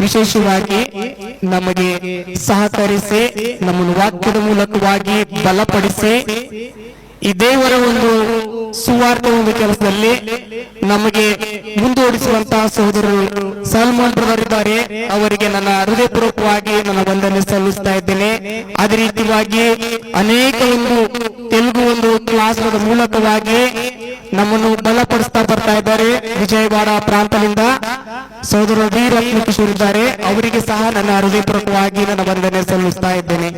ವಿಶೇಷವಾಗಿ ನಮಗೆ ಸಹಕರಿಸಿ ನಮ್ಮನ್ನು ವಾಕ್ಯದ ಮೂಲಕವಾಗಿ ಬಲಪಡಿಸಿ ಈ ದೇವರ ಒಂದು ಸುವಾರ್ತೆ ಒಂದು ಕೆಲಸದಲ್ಲಿ ನಮಗೆ ಮುಂದುವರಿಸುವಂತಹ ಸಹೋದರರು ಸಲ್ಮಾನ್ ಬ್ರದರ್ ಇದ್ದಾರೆ. ಅವರಿಗೆ ನನ್ನ ಹೃದಯಪೂರ್ವಕವಾಗಿ ನನ್ನ ವಂದನೆ ಸಲ್ಲಿಸ್ತಾ ಇದ್ದೇನೆ. ಅದೇ ರೀತಿಯಾಗಿ ಅನೇಕ ಒಂದು ತೆಲುಗು ಒಂದು ಕ್ಲಾಸ್ ಮೂಲಕವಾಗಿ ನಮ್ಮನ್ನು ಬಲಪಡಿಸ್ತಾ ಬರ್ತಾ ಇದ್ದಾರೆ. ವಿಜಯವಾಡ ಪ್ರಾಂತದಿಂದ ಸಹೋದರ ವಿ ರತ್ನಕಿಶೋರ್ ಇದ್ದಾರೆ. ಅವರಿಗೆ ಸಹ ನನ್ನ ಹೃದಯಪೂರ್ವಕವಾಗಿ ನನ್ನ ವಂದನೆ ಸಲ್ಲಿಸ್ತಾ ಇದ್ದೇನೆ.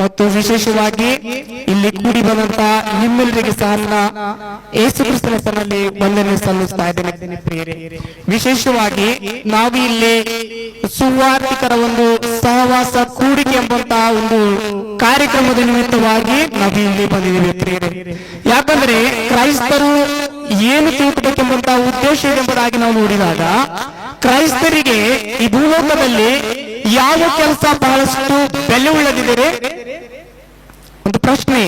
ಮತ್ತು ವಿಶೇಷವಾಗಿ ಇಲ್ಲಿ ಕೂಡಿ ಬಂದಂತ ನಿಮ್ಮೆಲ್ಲರಿಗೆ ಸಹ ಯೇಸು ಕ್ರಿಸ್ತನ ಹೆಸರಿನಲ್ಲಿ ವಂದನೆ ಸಲ್ಲಿಸ್ತಾ ಇದ್ದೇನೆ ವಿಶೇಷವಾಗಿ ನಾವು ಇಲ್ಲಿ ಸುವಾರ್ತಿಕರ ಒಂದು ಸಹವಾಸ ಕೂಡಿಕೆ ಎಂಬಂತಹ ಒಂದು ಕಾರ್ಯಕ್ರಮದ ನಿಮಿತ್ತವಾಗಿ ನಾವು ಇಲ್ಲಿ ಬಂದಿದ್ದೇವೆ ಪ್ರಿಯರೇ ಯಾಕಂದ್ರೆ ಕ್ರೈಸ್ತರು ಏನು ತಿಳ್ಕಬೇಕೆಂಬಂತಹ ಉದ್ದೇಶ ಎಂಬುದಾಗಿ ನಾವು ನೋಡಿದಾಗ ಕ್ರೈಸ್ತರಿಗೆ ಈ ಭೂಲೋಕದಲ್ಲಿ ಯಾವ ಕೆಲಸ ಬಹಳಷ್ಟು ಬೆಲೆ ಉಳ್ಳದಿದೆ ಪ್ರಶ್ನೆ,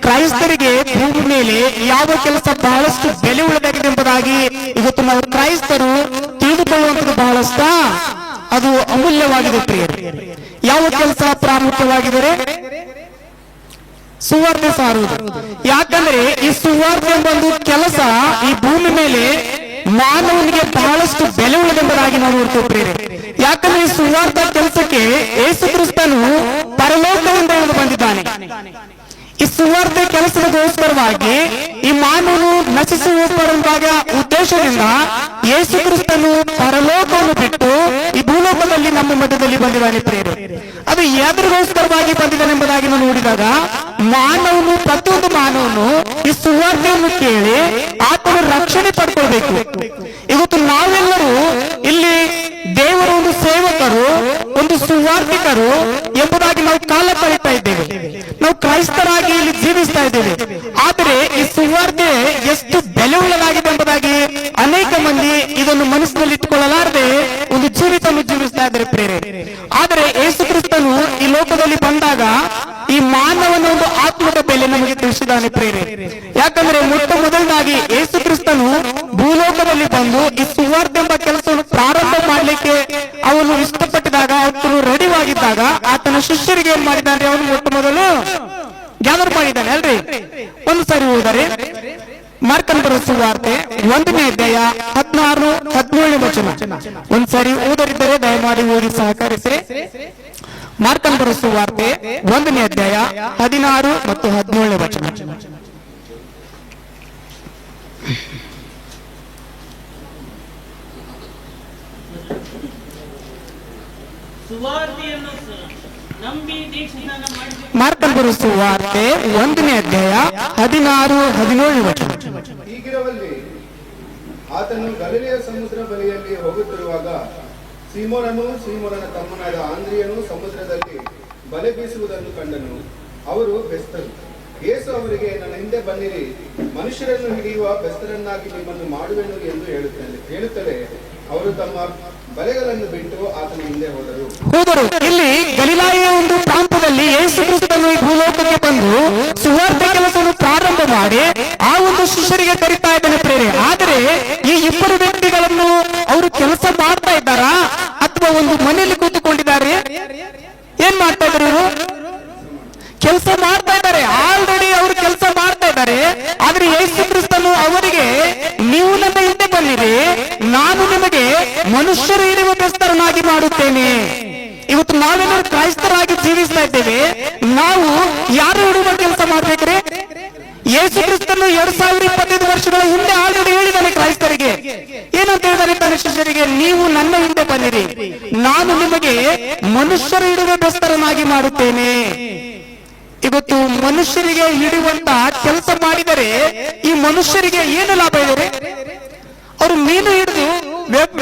ಕ್ರೈಸ್ತರಿಗೆ ಭೂಮಿ ಮೇಲೆ ಯಾವ ಕೆಲಸ ಬಹಳಷ್ಟು ಬೆಲೆ ಉಳಿದಾಗಿದೆ ಎಂಬುದಾಗಿ ಇವತ್ತು ನಾವು ಕ್ರೈಸ್ತರು ತಿಳಿದುಕೊಳ್ಳುವಂಥದ್ದು ಬಹಳಷ್ಟ. ಅದು ಅಮೂಲ್ಯವಾಗಿದೆ ಪ್ರಿಯರು. ಯಾವ ಕೆಲಸ ಪ್ರಾಮುಖ್ಯವಾಗಿದರೆ ಸುವಾರ್ತೆ ಸಾರುವುದು. ಯಾಕಂದ್ರೆ ಈ ಸುವಾರ್ತೆ ಒಂದು ಕೆಲಸ ಈ ಭೂಮಿ ಮೇಲೆ ಮಾನವನಿಗೆ ಬಹಳಷ್ಟು ಬೆಲೆ ಉಳಿದೆಂಬುದಾಗಿ ನಾವು ನೋಡ್ತೇವೆ ಪ್ರಿಯರೇ. ಯಾಕಂದ್ರೆ ಈ ಸುವಾರ್ಥ ಕೆಲಸಕ್ಕೆ ನಶಿಸುವ ಉದ್ದೇಶದಿಂದ ಯೇಸು ಕ್ರಿಸ್ತನು ಪರಲೋಕವನ್ನು ಬಿಟ್ಟು ಈ ಭೂಲೋಕದಲ್ಲಿ ನಮ್ಮ ಮಧ್ಯದಲ್ಲಿ ಬಂದಿದ್ದಾನೆ ಪ್ರೇರು ಅದು ಎದುರಿಗೋಸ್ಕರವಾಗಿ ಬಂದಿದ್ದಾನೆ ಎಂಬುದಾಗಿ ನಾವು ನೋಡಿದಾಗ ಮಾನವನು, ಪ್ರತಿಯೊಂದು ಮಾನವನು ಈ ಸುವಾರ್ತೆಯನ್ನು ಕೇಳಿ ಆತನ ರಕ್ಷಣೆ ಪಡ್ಕೊಳ್ಬೇಕು. ಇವತ್ತು ನಾವೆಲ್ಲರೂ ಇಲ್ಲಿ ದೇವರ ಒಂದು ಸೇವಕರು, ಒಂದು ಸುವಾರ್ತಿಕರು ಎಂಬುದಾಗಿ ನಾವು ಕಾಲ ಕಳೀತಾ ಇದ್ದೇವೆ. ನಾವು ಕ್ರೈಸ್ತರಾಗಿ ಇಲ್ಲಿ ಜೀವಿಸ್ತಾ ಇದ್ದೇವೆ. ಆದರೆ ಈ ಸುವಾರ್ತೆ ಎಷ್ಟು ಬೆಲೆ ಉಳ್ಳದಾಗಿದೆ ಎಂಬುದಾಗಿ ಅನೇಕ ಮಂದಿ ಮನಸ್ಸಿನಲ್ಲಿ ಇಟ್ಟುಕೊಳ್ಳಲಾರದೆ ಒಂದು ಜೀವಿತವನ್ನು ಜೀವಿಸ್ತಾ ಇದ್ದಾರೆ ಪ್ರೇರೆ ಆದರೆ ಯೇಸು ಕ್ರಿಸ್ತನು ಈ ಲೋಕದಲ್ಲಿ ಬಂದಾಗ ಈ ಮಾನವನ ಒಂದು ಆತ್ಮದ ಬೆಲೆ ನಮಗೆ ತಿಳಿಸಿದಾನೆ ಪ್ರೇರೆ ಯಾಕಂದ್ರೆ ಮೊಟ್ಟ ಮೊದಲನಾಗಿ ಯೇಸು ಕ್ರಿಸ್ತನು ಭೂಲೋಕದಲ್ಲಿ ಬಂದು ಈ ಸುವಾರ್ತೆ ಎಂಬ ಕೆಲಸವನ್ನು ಪ್ರಾರಂಭ ಮಾಡಲಿಕ್ಕೆ ಅವನು ಇಷ್ಟಪಟ್ಟಿದಾಗ ಅವನು ರೆಡಿವಾಗಿದ್ದಾಗ ಆತನ ಶಿಷ್ಯರಿಗೆ ಏನ್ ಮಾಡಿದ್ದಾನೆ? ಅವನು ಮೊಟ್ಟ ಮೊದಲು ಗ್ಯಾದರ್ ಮಾಡಿದ್ದಾನೆ ಅಲ್ರಿ. ಒಂದು ಸಾರಿ ಹೋದರೆ ಮಾರ್ಕನ್ ಸುವಾರ್ತೆ, ಒಂದನೇ ಅಧ್ಯಾಯ ಹದಿನಾರು, ಹದಿನೇಳನೇ ವಚನ. ಒಂದ್ಸರಿ ಓದರಿದ್ದರೆ ದಯಮಾಡಿ ಓದಿ ಸಹಕರಿಸಿ ಮಾರ್ಕನ್ ಸುವಾರ್ತೆ, ಒಂದನೇ ಅಧ್ಯಾಯ ಹದಿನಾರು ಮತ್ತು ಹದಿನೇಳನೇ ವಚನ. ಮಾರ್ಕನ್ ಸುವಾರ್ತೆ, ಒಂದನೇ ಅಧ್ಯಾಯ ಹದಿನಾರು, ಹದಿನೇಳನೇ ವಚನ. ಹೀಗಿರುವಲ್ಲಿ ಆತನು ಗಲಿಲೆಯ ಸಮುದ್ರ ಬಳಿಯಲ್ಲಿ ಹೋಗುತ್ತಿರುವಾಗ ಸೀಮೋನನು ಸೀಮೋನನ ತಮ್ಮನಾದ ಆಂದ್ರಿಯನು ಸಮುದ್ರದಲ್ಲಿ ಬಲೆ ಬೀಸುವುದನ್ನು ಕಂಡನು. ಅವರು ಬೆಸ್ತರು. ಯೇಸು ಅವರಿಗೆ ನನ್ನ ಹಿಂದೆ ಬನ್ನಿರಿ. ಮನುಷ್ಯರನ್ನು ಹಿಡಿಯುವ ಬೆಸ್ತರನ್ನಾಗಿ ನಿಮ್ಮನ್ನು ಮಾಡುವೆನು ಎಂದು ಹೇಳುತ್ತೇನೆ ಹೇಳುತ್ತಲೇ ಅವರು ತಮ್ಮ ಬಲೆಗಳನ್ನು ಬಿಟ್ಟು ಆತನ ಹಿಂದೆ ಹೋದರು. ಹೋದರು. ಇಲ್ಲಿ ಗಲಿಲಾಯ ಒಂದು ಪ್ರಾಂತದಲ್ಲಿ ಯೇಸು ಕ್ರಿಸ್ತನು ಭೂಲೋಕಕ್ಕೆ ಬಂದು ಸುವಾರ್ತೆ ಕೆಲಸವನ್ನು ಪ್ರಾರಂಭ ಮಾಡಿ ಆ ಒಂದು ಶಿಷ್ಯರಿಗೆ ಕರಿತಾ ಇದ್ದಾನೆ ಪ್ರೇರಿ ಆದರೆ ಈ ಇಬ್ಬರು ವ್ಯಕ್ತಿಗಳನ್ನು ಅವರು ಕೆಲಸ ಮಾಡ್ತಾ ಇದ್ದಾರಾ ಅಥವಾ ಒಂದು ಮನೆಯಲ್ಲಿ ಕೂತುಕೊಂಡಿದ್ದಾರೆ ಏನ್ ಮಾಡ್ತಾ ಇದ್ದಾರೆ ಇವರು ಕೆಲಸ ಮಾಡ್ತಾ ಇದ್ದಾರೆ ಆಲ್ರೆಡಿ ಅವರು ಕೆಲಸ ಮಾಡ್ತಾ ಇದ್ದಾರೆ ಆದ್ರೆ ಯೇಸು ಕ್ರಿಸ್ತನು ಅವರಿಗೆ ನೀವು ನನ್ನ ಹಿಂದೆ ಬನ್ನಿರಿ ನಾನು ನಿಮಗೆ ಮನುಷ್ಯರು ಇರುವ ಬೆಸ್ತರನಾಗಿ ಮಾಡುತ್ತೇನೆ ಇವತ್ತು ನಾವೆಲ್ಲರೂ ಕ್ರೈಸ್ತರಾಗಿ ಜೀವಿಸ್ತಾ ಇದ್ದೇವೆ ನಾವು ಯಾರು ಹಿಡುವ ಕೆಲಸ ಮಾಡ್ಬೇಕ್ರಿ ಯೇಸು ಕ್ರಿಸ್ತನು ಎರಡ್ ಸಾವಿರ ಇಪ್ಪತ್ತೈದು ವರ್ಷಗಳ ಹಿಂದೆ ಆಲ್ರೆಡಿ ಹೇಳಿದ್ದಾನೆ ಕ್ರೈಸ್ತರಿಗೆ ಏನಂತ ಹೇಳಿದಾನೆ ತನ್ನ ಶಿಷ್ಯರಿಗೆ ನೀವು ನನ್ನ ಹಿಂದೆ ಬನ್ನಿರಿ ನಾನು ನಿಮಗೆ ಮನುಷ್ಯರು ಹಿಡುವ ಬೆಸ್ತರನಾಗಿ ಮಾಡುತ್ತೇನೆ ಇವತ್ತು ಮನುಷ್ಯರಿಗೆ ಹಿಡಿಯುವಂತ ಕೆಲಸ ಮಾಡಿದರೆ ಈ ಮನುಷ್ಯರಿಗೆ ಏನು ಲಾಭ ಇದೆ ಮೀನು ಹಿಡಿದು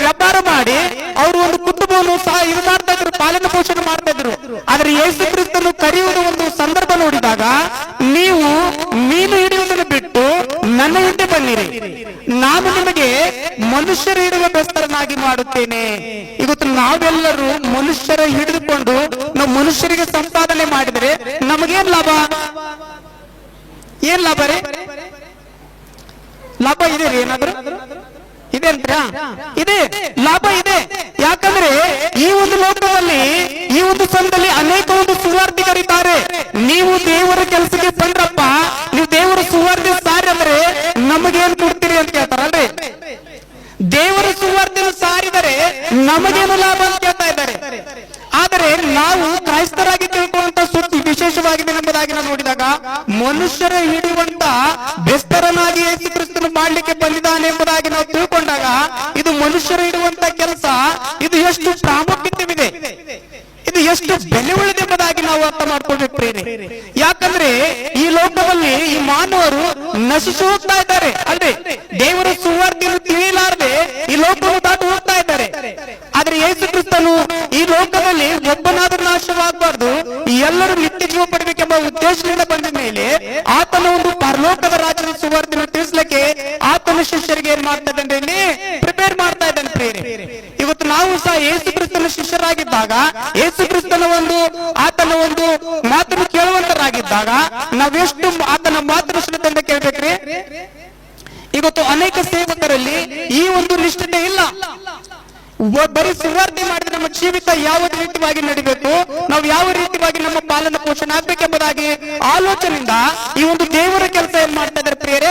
ವ್ಯಾಪಾರ ಮಾಡಿ ಅವರು ಒಂದು ಕುಟುಂಬವನ್ನು ಸಹ ಇದು ಮಾಡ್ತಾ ಇದ್ರು, ಪಾಲನೆ ಪೋಷಣೆ ಮಾಡ್ತಾ ಇದ್ರು. ಆದ್ರೆ ಯೇಸು ಕ್ರಿಸ್ತನು ಕರೆಯುವ ಒಂದು ಸಂದರ್ಭ ನೋಡಿದಾಗ ನೀವು ಮೀನು ಹಿಡಿಯುವುದನ್ನು ಬಿಟ್ಟು ನನ್ನ ಹಿಂದೆ ಬನ್ನಿರಿ. ನಾನು ನಿಮಗೆ ಮನುಷ್ಯರ ಹಿಡಿಯುವ ಬೆಸ್ತರನಾಗಿ ಮಾಡುತ್ತೇನೆ. ಇವತ್ತು ನಾವೆಲ್ಲರೂ ಮನುಷ್ಯರ ಹಿಡಿದುಕೊಂಡು ನಾವು ಮನುಷ್ಯರಿಗೆ ಸಂಪಾದನೆ ಮಾಡಿದರೆ ನಮಗೇನ್ ಲಾಭ? ಏನ್ ಲಾಭ ರೀ? ಲಾಭ ಇದೆ ರೀ ಏನಾದ್ರು? ಇದೆ ಅಂತೀರಾ? ಇದೆ. ಲಾಭ ಇದೆ. ಯಾಕಂದ್ರೆ ಈ ಒಂದು ಲೋಕದಲ್ಲಿ, ಈ ಒಂದು ಸಂದಲ್ಲಿ ಅನೇಕ ಒಂದು ಸುವಾರ್ತಿಗರಿದ್ದಾರೆ ನೀವು ದೇವರ ಕೆಲಸಕ್ಕೆ ಬಂದ್ರಪ್ಪ, ನೀವು ದೇವರ ಸುವಾರ್ಧಿ ಸಾರಿ ಅಂದ್ರೆ ನಮಗೇನ್ ಕೊಡ್ತೀರಿ ಅಂತ ಕೇಳ್ತಾರಲ್ರಿ ದೇವರ ಸುವಾರ್ಧಿ ಸಾರಿದರೆ ನಮಗೇನು ಲಾಭ ಅಂತ ಕೇಳ್ತಾ ಇದ್ದಾರೆ. ಆದರೆ ನಾವು ಕ್ರೈಸ್ತರಾಗಿ ತಿಳ್ಕೊಳ್ಳುವಂತ ಸುದ್ದಿ ವಿಶೇಷವಾಗಿದೆ ಎಂಬುದಾಗಿ ನಾವು ನೋಡಿದಾಗ ಮನುಷ್ಯರ ಹಿಡಿಯುವಂತ ಬೆಸ್ತರನಾಗಿ ಯೇಸು ಕ್ರಿಸ್ತನು ಮಾಡ್ಲಿಕ್ಕೆ ಬಂದಿದ್ದಾನೆ ಎಂಬುದಾಗಿ ನಾವು ತಿಳ್ಕೊಂಡಾಗ ಇದು ಮನುಷ್ಯರ ಇಡುವಂತ ಕೆಲಸ. ಇದು ಎಷ್ಟು ಪ್ರಾಮುಖ್ಯತೆವಿದೆ. ಇದು ಎಷ್ಟು ಬೆಲೆ ಉಳಿದೆಂಬುದಾಗಿ ನಾವು ಅರ್ಥ ಮಾಡ್ಕೊಳ್ಬೇಕು ಪ್ರೇರೆ ಯಾಕಂದ್ರೆ ಈ ಲೋಕದಲ್ಲಿ ಈ ಮಾನವರು ನಶಿಸಿ ಇದ್ದಾರೆ. ಅಲ್ರಿ? ದೇವರ ಸುವಾರ್ತೆಯನ್ನು ತಿಳಿಯಲಾರದೆ ಈ ಲೋಕವನ್ನು ದಾಟು ಹೋಗ್ತಾ ಇದ್ದಾರೆ. ಆದ್ರೆ ಯೇಸು ಕ್ರಿಸ್ತನು ಈ ಲೋಕದಲ್ಲಿ ಒಬ್ಬನಾದ್ರೂ ನಾಶವಾಗಬಾರ್ದು. ಎಲ್ಲರೂ ನಿತ್ಯ ಜೀವ ಪಡಬೇಕೆಂಬ ಉದ್ದೇಶದಿಂದ ಬಂದ ಮೇಲೆ ಆತನ ಒಂದು ಪರಲೋಕದ ರಾಜ್ಯದ ಸುವರ್ಧನ ತಿಳಿಸ್ಲಿಕ್ಕೆ ಆತನ ಶಿಷ್ಯರಿಗೆ ಏನ್ ಮಾಡ್ತಾ ಇದ್ದಾನೆ ಪ್ರಿಪೇರ್ ಮಾಡ್ತಾ ಇದ್ದಾನೆ ಪ್ರೇರೆ ಇವತ್ತು ನಾವು ಸಹ ಯೇಸು ಕ್ರಿಸ್ತನ ಶಿಷ್ಯರಾಗಿದ್ದಾಗ, ಯೇಸು ಕ್ರಿಸ್ತನ ಒಂದು ಆತನ ಒಂದು ಮಾತನ್ನು ಕೇಳುವಂತರಾಗಿದ್ದಾಗ ನಾವೆಷ್ಟು ಆತನ ಮಾತನ್ನು ಶ್ರದ್ಧೆಯಿಂದ ಕೇಳ್ಬೇಕ್ರಿ? ಇವತ್ತು ಅನೇಕ ಸೇವಕರಲ್ಲಿ ಈ ಒಂದು ನಿಷ್ಠತೆ ಇಲ್ಲ. ಬರೀ ಸುವಾರ್ತೆ ಮಾಡಿದ್ರೆ ನಮ್ಮ ಜೀವಿತ ಯಾವ ರೀತಿಯಾಗಿ ನಡಿಬೇಕು? ನಾವು ಯಾವ ರೀತಿಯಾಗಿ ನಮ್ಮ ಪಾಲನ ಪೋಷಣೆ ಆಗ್ಬೇಕೆಂಬುದಾಗಿ ಆಲೋಚನೆಯಿಂದ ಈ ಒಂದು ದೇವರ ಕೆಲಸ ಏನ್ ಮಾಡ್ತಾ ಇದ್ದಾರೆ ಪ್ರೇರೆ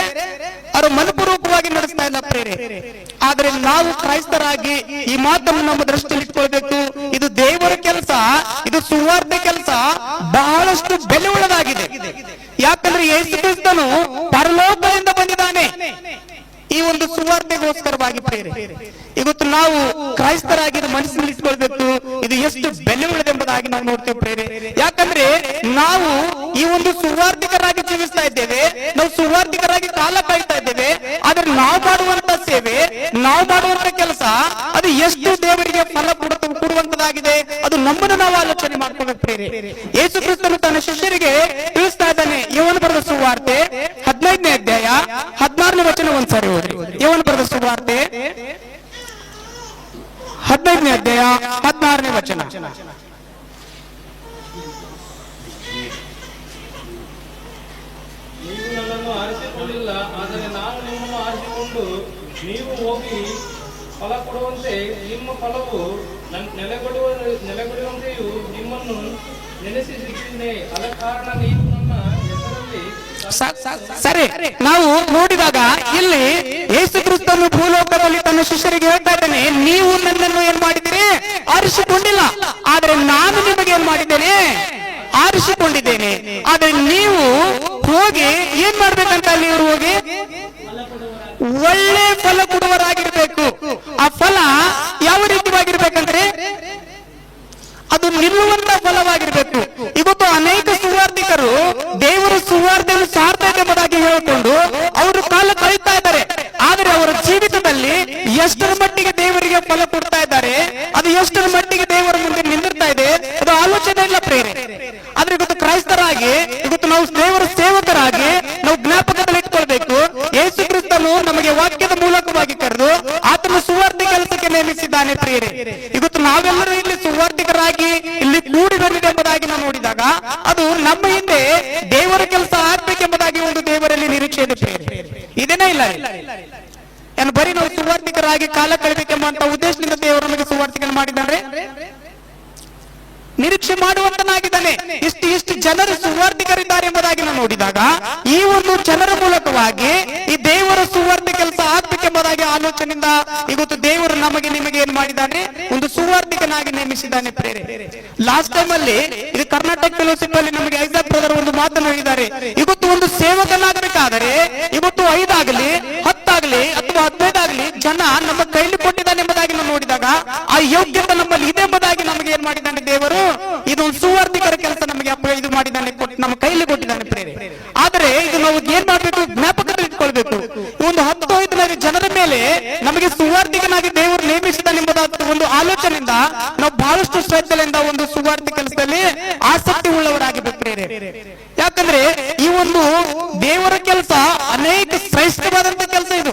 ಅವರು ಮನಪೂರ್ವಕವಾಗಿ ನಡೆಸ್ತಾ ಇಲ್ಲ ಪ್ರೇರೆ ಆದ್ರೆ ನಾವು ಕ್ರೈಸ್ತರಾಗಿ ಈ ಮಾತನ್ನು ನಮ್ಮ ದೃಷ್ಟಿಯಲ್ಲಿ ಇಟ್ಕೊಳ್ಬೇಕು. ಇದು ದೇವರ ಕೆಲಸ, ಇದು ಸುವಾರ್ತೆ ಕೆಲಸ. ಬಹಳಷ್ಟು ಬೆಲೆ ಉಳ್ಳದಾಗಿದೆ ಯಾಕಂದ್ರೆ ಯೇಸು ಕ್ರಿಸ್ತನು ಪರಲೋಕದಿಂದ ಬಂದಿದ್ದಾನೆ. ಸುವಾರ್ತೆಗೋಸ್ಕರವಾಗಿ ಪ್ರೇರೆ ಇವತ್ತು ನಾವು ಕ್ರೈಸ್ತರಾಗಿ ಮನಸ್ಸಿನಲ್ಲಿ ಇಟ್ಕೊಳ್ಬೇಕು ಇದು ಎಷ್ಟು ಬೆಲೆ ಉಳಿದೆಂಬುದಾಗಿ ನಾವು ನೋಡ್ತೇವೆ ಪ್ರೇರೆ ಯಾಕಂದ್ರೆ ನಾವು ಈ ಒಂದು ಸುವಾರ್ಧಿಕರಾಗಿ ಜೀವಿಸ್ತಾ ಇದ್ದೇವೆ. ನಾವು ಸುವಾರ್ಧಿಕರಾಗಿ ಕಾಲ ಕಾಯ್ತಾ ಇದ್ದೇವೆ. ಆದ್ರೆ ನಾವು ಮಾಡುವಂತ ಸೇವೆ, ನಾವು ಮಾಡುವಂತ ಕೆಲಸ, ಅದು ಎಷ್ಟು ದೇವರಿಗೆ ಫಲ ಕೊಡ ಕೊಡುವಂತದಾಗಿದೆ ಅದು ನಮ್ಮನ್ನು ನಾವು ಆಲೋಚನೆ ಮಾಡ್ಕೊಳ್ಳುತ್ತೇವೆ ಯೇಸು ಕ್ರಿಸ್ತನು ತನ್ನ ಶಿಷ್ಯರಿಗೆ ತಿಳಿಸ್ತಾ ಇದ್ದಾನೆ. ಇವನು ಬರೆದ ಸುವಾರ್ತೆ ಹದಿನೈದನೇ ಅಧ್ಯಾಯ ಹದಿನಾರನೇ ವಚನ ಒಂದ್ಸಾರಿ ಹೋದ್ರಿ ಇವನು ಬರೆದ ಸುವಾರ್ತೆ ಹದಿನೈದನೇ ಅಧ್ಯಾಯ ಹದಿನಾರನೇ ವಚನ. ನೀವು ನನ್ನನ್ನು ಆರಿಸಿಕೊಂಡಿಲ್ಲ ಆದರೆ ನಾನು ನಿಮ್ಮನ್ನು ಆರಿಸಿಕೊಂಡು ನೀವು ಹೋಗಿ ಫಲ ಕೊಡುವಂತೆ ನಿಮ್ಮ ಫಲವು ನೆಲೆಗೊಡುವ ನೆಲೆಗೊಡುವಂತೆಯೂ ನಿಮ್ಮನ್ನು ನೆನೆಸಿದ್ದೇನೆ ಅದ ಕಾರಣ ನೀವು ನನ್ನ ಹೆಸರಲ್ಲಿ ಸರಿ. ನಾವು ನೋಡಿದಾಗ ಇಲ್ಲಿ ಯೇಸು ಕ್ರಿಸ್ತನು ಭೂಲೋಕದಲ್ಲಿ ತನ್ನ ಶಿಷ್ಯರಿಗೆ ಹೇಳ್ತಾ ಇದ್ದಾನೆ, ನೀವು ನನ್ನನ್ನು ಏನ್ ಮಾಡಿದ್ದೀರಿ? ಆರಿಸಿಕೊಂಡಿಲ್ಲ. ಆದ್ರೆ ನಾನು ನಿಮಗೆ ಏನ್ ಮಾಡಿದ್ದೇನೆ? ಆರಿಸಿಕೊಂಡಿದ್ದೇನೆ. ಆದ್ರೆ ನೀವು ಹೋಗಿ ಏನ್ ಮಾಡ್ಬೇಕಂತ ಅಲ್ಲಿ ಇವರು ಹೋಗಿ? ಒಳ್ಳೆ ಫಲ ಕೊಡುವರಾಗಿರ್ಬೇಕು ಆ ಫಲ ಯಾವ ರೀತಿಯಾಗಿರ್ಬೇಕಂದ್ರೆ ಅದು ನಿಲ್ಲುವಂತ ಫಲವಾಗಿರ್ಬೇಕು. ಇವತ್ತು ಅನೇಕ ಸುವಾರ್ಧಿಕರು ದೇವರ ಸುವಾರ್ಧೆಯನ್ನು ಸಾರ್ಥಕ ಎಂಬುದಾಗಿ ಹೇಳಿಕೊಂಡು ಅವರು ಕಾಲ ಕಳೀತಾ ಇದ್ದಾರೆ ಆದರೆ ಅವರ ಜೀವಿತದಲ್ಲಿ ಎಷ್ಟರ ಮಟ್ಟಿಗೆ ದೇವರಿಗೆ ಫಲ ಕೊಡ್ತಾ ಇದ್ದಾರೆ ಅದು ಎಷ್ಟರ ಮಟ್ಟಿಗೆ ದೇವರ ಮುಂದೆ ನಿಂದಿರ್ತಾ ಇದೆ ಅದು ಆಲೋಚನೆ ಇಲ್ಲ ಪ್ರೇರೆ ಆದ್ರೆ ಇವತ್ತು ಕ್ರೈಸ್ತರಾಗಿ ಇವತ್ತು ನಾವು ದೇವರ ಸೇವಕರಾಗಿ ನಾವು ಜ್ಞಾಪಕದಲ್ಲಿ ಇಟ್ಕೊಳ್ಬೇಕು ಯೇಸು ಕ್ರಿಸ್ತನು ನಮಗೆ ವಾಕ್ಯದ ಮೂಲಕವಾಗಿ ಕರೆದು ಆತನ ಸುವಾರ್ತೆ ಕೆಲಸಕ್ಕೆ ನೇಮಿಸಿದ್ದಾನೆ ಪ್ರಿಯರೇ ಇವತ್ತು ನಾವೆಲ್ಲರೂ ಇಲ್ಲಿ ಸುವಾರ್ತಿಕರಾಗಿ ಇಲ್ಲಿ ಕೂಡಿ ಬಂದಿದೆ ಎಂಬುದಾಗಿ ನಾವು ನೋಡಿದಾಗ ಅದು ನಮ್ಮ ಹಿಂದೆ ದೇವರ ಕೆಲಸ ಆಗ್ಬೇಕೆಂಬುದಾಗಿ ಒಂದು ದೇವರಲ್ಲಿ ನಿರೀಕ್ಷೆ ಇದೆ ಪ್ರಿಯರೇ ಇದೇನೇ ಇಲ್ಲ ಏನು ಬರೀ ನಾವು ಸುವಾರ್ತಿಕರಾಗಿ ಕಾಲ ಕಳಿಬೇಕೆಂಬಂತ ಉದ್ದೇಶದಿಂದ ದೇವರು ನಮಗೆ ಸುವಾರ್ತಿಕನ್ನು ಮಾಡಿದ್ದಾರೆ ನಿರೀಕ್ಷೆ ಮಾಡುವಂತನಾಗಿದ್ದಾನೆ ಇಷ್ಟು ಇಷ್ಟು ಜನರು ಸುವಾರ್ತಿಕರಿದ್ದಾರೆ ಎಂಬುದಾಗಿ ನಾವು ನೋಡಿದಾಗ ಈ ಒಂದು ಜನರ ಮೂಲಕವಾಗಿ ಈ ದೇವರ ಸುವಾರ್ತೆ ಕೆಲಸ ಆಗ್ಬೇಕೆಂಬುದಾಗಿ ಆಲೋಚನೆಯಿಂದ ಇವತ್ತು ದೇವರು ನಮಗೆ ನಿಮಗೆ ಏನ್ ಮಾಡಿದ್ದಾನೆ? ಒಂದು ಸುವಾರ್ತಿಕನಾಗಿ ನೇಮಿಸಿದ್ದಾನೆ ಪ್ರೇರೆ. ಲಾಸ್ಟ್ ಟೈಮ್ ಅಲ್ಲಿ ಇದು ಕರ್ನಾಟಕ ಫೆಲೋಶಿಪ್ ಅಲ್ಲಿ ನಮಗೆ ಐದಾ ಬ್ರದರ್ ಒಂದು ಮಾತನ್ನು ಹೇಳಿದ್ದಾರೆ. ಇವತ್ತು ಒಂದು ಸೇವಕನಾಗಬೇಕಾದರೆ ಇವತ್ತು ಐದಾಗಲಿ, ಹತ್ತಾಗಲಿ ಅಥವಾ ಹದಿನೈದಾಗಲಿ ಜನ ನಮ್ಮ ಕೈಲಿ ಕೊಟ್ಟಿದ್ದಾನೆ ಎಂಬುದಾಗಿ ನಾವು ನೋಡಿದಾಗ ಆ ಯೋಗ್ಯತೆ ನಮ್ಮಲ್ಲಿ ಇದೆ ಎಂಬುದಾಗಿ ನಮಗೆ ಏನ್ ಮಾಡಿದ್ದಾನೆ ದೇವರು? ಇದು ಒಂದು ಸುವಾರ್ತಿಕರ ಕೆಲಸ ನಮಗೆ ಇದು ಮಾಡಿದ್ದಾನೆ ನಮ್ಮ ಕೈಲಿ ಕೊಟ್ಟಿದ್ದಾನೆ ಪ್ರೇರೆ. ಆದರೆ ಇದು ನಾವು ಏನ್ ಮಾಡ್ಬೇಕು? ಜ್ಞಾಪಕದಲ್ಲಿ ಇಟ್ಕೊಳ್ಬೇಕು. ಒಂದು ಹತ್ತು ಐದು ಜನರ ಮೇಲೆ ನಮಗೆ ಸುವಾರ್ಥಿಕನಾಗಿ ದೇವರು ನೇಮಿಸಿದ್ದಾನೆ ಎಂಬುದಾದ ಒಂದು ಆಲೋಚನೆಯಿಂದ ನಾವು ಬಹಳಷ್ಟು ಶ್ರದ್ಧೆಯಿಂದ ಒಂದು ಸುವಾರ್ಧಿ ಕೆಲಸದಲ್ಲಿ ಆಸಕ್ತಿ ಪ್ರೇರೆ ಯಾಕಂದ್ರೆ ಈ ಒಂದು ದೇವರ ಕೆಲಸ ಅನೇಕ ಶ್ರೇಷ್ಠವಾದಂತ ಕೆಲಸ ಇದು.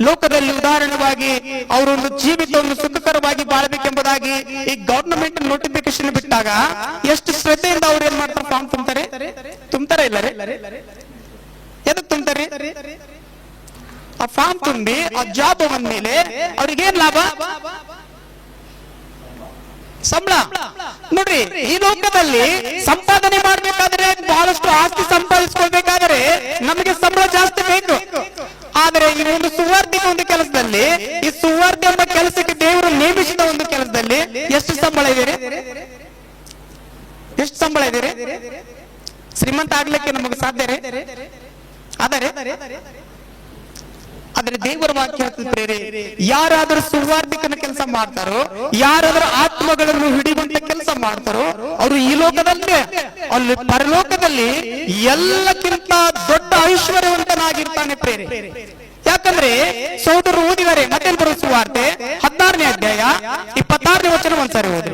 ಲೋಕದಲ್ಲಿ ಉದಾಹರಣವಾಗಿ ಅವರೊಂದು ಜೀವಿತವನ್ನು ಸುಖಕರವಾಗಿ ಬಾಳಬೇಕೆಂಬುದಾಗಿ ಈ ಗವರ್ನಮೆಂಟ್ ನೋಟಿಫಿಕೇಶನ್ ಬಿಟ್ಟಾಗ ಎಷ್ಟು ಶ್ರದ್ಧೆಯಿಂದ ಅವ್ರು ಏನ್ ಮಾಡ್ತಾರೆ? ಫಾರ್ಮ್ ತುಂಬ್ತಾರೆ? ತುಂಬ್ತಾರೆ ಇಲ್ಲ ಎದಕ್ ತುಂಬ್ತಾರೆ? ಆ ಫಾರ್ಮ್ ತುಂಬಿ, ಆ ಜಾಬ್ ಬಂದ್ಮೇಲೆ ಅವ್ರಿಗೆ ಏನ್ ಲಾಭ? ಸಂಬಳ. ನೋಡ್ರಿ, ಈ ಲೋಕದಲ್ಲಿ ಸಂಪಾದನೆ ಮಾಡ್ಬೇಕಾದ್ರೆ ಬಹಳಷ್ಟು ಆಸ್ತಿ ಸಂಪಾದಿಸ್ಕೊಳ್ಬೇಕಾದ್ರೆ ನಮಗೆ ಸಂಬಳ ಜಾಸ್ತಿ ಬೇಕು. ಆದರೆ ಈ ಒಂದು ಸುವಾರ್ತಿಕ ಒಂದು ಕೆಲಸದಲ್ಲಿ, ಈ ಸುವಾರ್ತೆ ಎಂಬ ಕೆಲಸಕ್ಕೆ ದೇವರು ನೇಮಿಸಿದ ಒಂದು ಕೆಲಸದಲ್ಲಿ ಎಷ್ಟು ಸಂಬಳ ಇದೆ ಎಷ್ಟು ಸಂಬಳ ಇದೆ ಶ್ರೀಮಂತ ಆಗ್ಲಿಕ್ಕೆ ನಮಗೆ ಸಾಧ್ಯ ಆದರೆ ಆದರೆ ದೇವರ ವಾಕ್ಯ ಹೇಳ್ತಿದ್ದೇನೆ ಯಾರಾದರೂ ಸುವಾರ್ಧಿಕನ ಕೆಲಸ ಮಾಡ್ತಾರೋ, ಯಾರಾದರೂ ಆತ್ಮಗಳನ್ನು ಹಿಡಿಯುವಂತ ಕೆಲಸ ಮಾಡ್ತಾರೋ, ಅವರು ಈ ಲೋಕದಲ್ಲೇ ಅಲ್ಲಿ ಪರಲೋಕದಲ್ಲಿ ಎಲ್ಲಕ್ಕಿಂತ ದೊಡ್ಡ ಐಶ್ವರ್ಯವಂತನಾಗಿರ್ತಾನೆ ಪ್ರೇರೆ. ಯಾಕಂದ್ರೆ ಸಹೋದರರು ಓದಿದ್ದಾರೆ ಮತ್ತೆ ಬರುವ ಸುವಾರ್ತೆ? ಹದಿನಾರನೇ ಅಧ್ಯಾಯ, ಇಪ್ಪತ್ತಾರನೇ ವಚನ ಒಂದ್ಸಾರಿ ಓದಿ